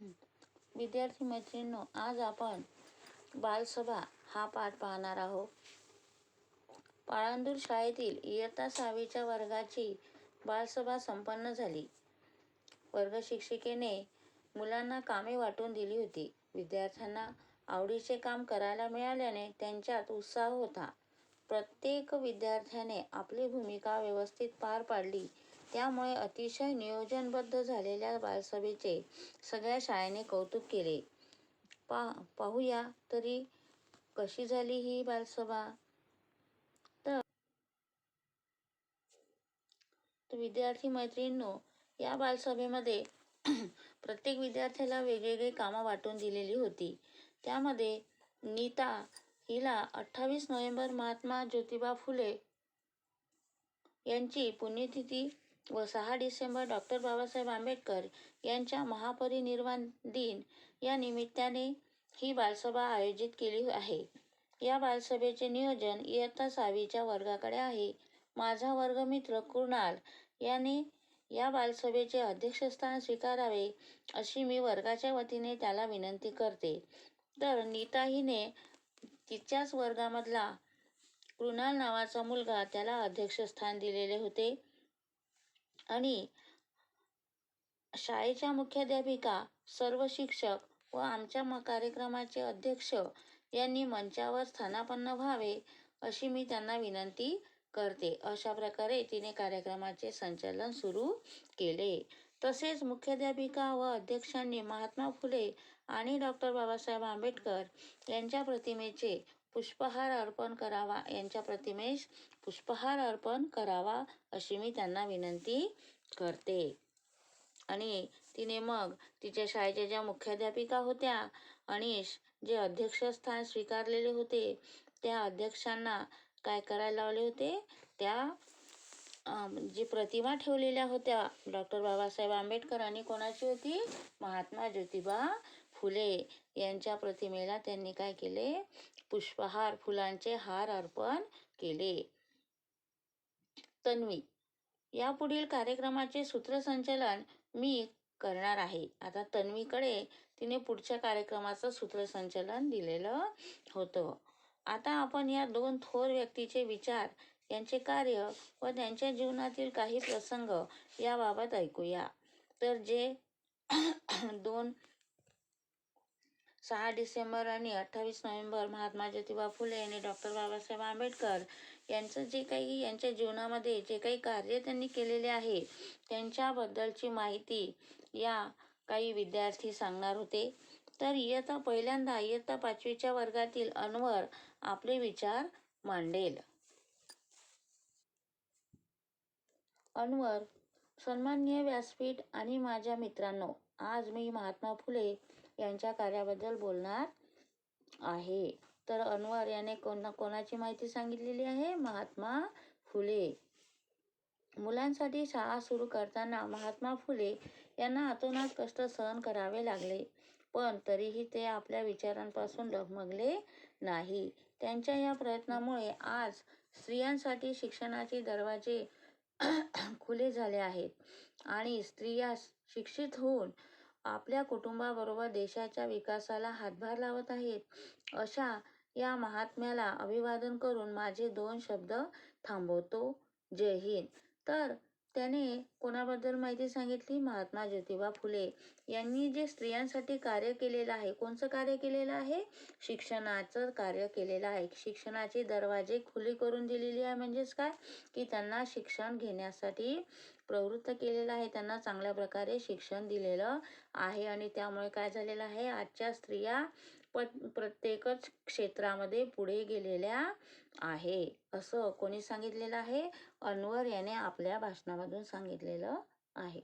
विद्यार्थी मैत्रिणींनो आज आपण बालसभा हा पाठ पाहणार आहोत. पाळंदूर शाळेतील इयत्ता सहावीच्या वर्गाची बालसभा संपन्न झाली. वर्ग शिक्षिकेने मुलांना कामे वाटून दिली होती. विद्यार्थ्यांना आवडीचे काम करायला मिळाल्याने त्यांच्यात उत्साह होता. प्रत्येक विद्यार्थ्याने आपली भूमिका व्यवस्थित पार पाडली. त्यामुळे अतिशय नियोजनबद्ध झालेल्या बालसभेचे सगळ्या शाळेने कौतुक केले. पा पाहूया तरी कशी झाली ही बालसभा? तर विद्यार्थी मैत्रिणींनो या बालसभेमध्ये प्रत्येक विद्यार्थ्याला वेगवेगळी कामं वाटून दिलेली होती. त्यामध्ये नीता हिला अठ्ठावीस नोव्हेंबर महात्मा ज्योतिबा फुले यांची पुण्यतिथी व सहा डिसेंबर डॉक्टर बाबासाहेब आंबेडकर यांच्या महापरिनिर्वाण दिन या निमित्ताने ही बालसभा आयोजित केली आहे. या बालसभेचे नियोजन इयत्ता सहावीच्या वर्गाकडे आहे. माझा वर्गमित्र कृणाल याने या बालसभेचे अध्यक्षस्थान स्वीकारावे अशी मी वर्गाच्या वतीने त्याला विनंती करते. तर नीता हिने तिच्याच वर्गामधला कृणाल नावाचा मुलगा त्याला अध्यक्षस्थान दिलेले होते. आणि शाळेच्या मुख्याध्यापिका सर्व शिक्षक व आमच्या म कार्यक्रमाचे अध्यक्ष यांनी मंचावर स्थानापन्न व्हावे अशी मी त्यांना विनंती करते. अशा प्रकारे तिने कार्यक्रमाचे संचालन सुरू केले. तसेच मुख्याध्यापिका व अध्यक्षांनी महात्मा फुले आणि डॉक्टर बाबासाहेब आंबेडकर यांच्या प्रतिमेचे पुष्पहार अर्पण करावा यांच्या प्रतिमेस पुष्पहार अर्पण करावा अशी मी त्यांना विनंती करते. आणि तिने मग तिच्या शाळेच्या ज्या मुख्याध्यापिका होत्या आणि जे अध्यक्षस्थान स्वीकारलेले होते त्या अध्यक्षांना काय करायला लावले होते? त्या जी प्रतिमा ठेवलेल्या होत्या डॉक्टर बाबासाहेब आंबेडकर आणि कोणाची होती? महात्मा ज्योतिबा फुले यांच्या प्रतिमेला त्यांनी काय केले? पुष्पहार फुलांचे हार अर्पण केले. तन्वी यापुढील कार्यक्रमाचे सूत्रसंचालन मी करणार आहे. आता तन्वीकडे तिने पुढच्या कार्यक्रमाचं सूत्रसंचलन दिलेलं होतं. आता आपण या दोन थोर व्यक्तीचे विचार यांचे कार्य व त्यांच्या जीवनातील काही प्रसंग याबाबत ऐकूया. तर जे दोन सहा डिसेंबर आणि अठ्ठावीस नोव्हेंबर महात्मा ज्योतिबा फुले आणि डॉक्टर बाबासाहेब आंबेडकर यांचं जे काही यांच्या जीवनामध्ये जे काही कार्य त्यांनी केलेले आहे त्यांच्याबद्दलची माहिती या काही विद्यार्थी सांगणार होते. तर इयत्ता पहिल्यांदा इयत्ता पाचवीच्या वर्गातील अनवर आपले विचार मांडेल. अनवर सन्माननीय व्यासपीठ आणि माझ्या मित्रांनो आज मी महात्मा फुले यांच्या कार्याबद्दल बोलणार आहे. तर अनवर याने कोणा कोणाची माहिती सांगितलेली आहे? महात्मा फुले. मुलांसाठी शाळा सुरू करताना महात्मा फुले यांना अतोनात कष्ट सहन करावे लागले पण तरीही ते आपल्या विचारांपासून डगमगले नाही. त्यांच्या या प्रयत्नामुळे आज स्त्रियांसाठी शिक्षणाचे दरवाजे खुले झाले आहेत आणि स्त्रिया शिक्षित होऊन आपल्या कुटुंबाबरोबर देशाच्या विकासाला हातभार लावत आहेत. अशा या महात्म्याला अभिवादन करून माझे दोन शब्द थांबवतो. जय हिंद. तर त्याने कोणाबद्दल माहिती सांगितली? महात्मा ज्योतिबा फुले यांनी जे स्त्रियांसाठी कार्य केलेलं आहे कोणचं कार्य केलेलं आहे? शिक्षणाचं कार्य केलेलं आहे. शिक्षणाचे दरवाजे खुले करून दिलेली आहे म्हणजेच काय? की त्यांना शिक्षण घेण्यासाठी प्रवृत्त केलेलं आहे. त्यांना चांगल्या प्रकारे शिक्षण दिलेलं आहे. आणि त्यामुळे काय झालेलं आहे? आजच्या स्त्रिया प प्रत्येकच क्षेत्रामध्ये पुढे गेलेल्या आहे. असं कोणी सांगितलेलं आहे? अनवर याने आपल्या भाषणामधून सांगितलेलं आहे.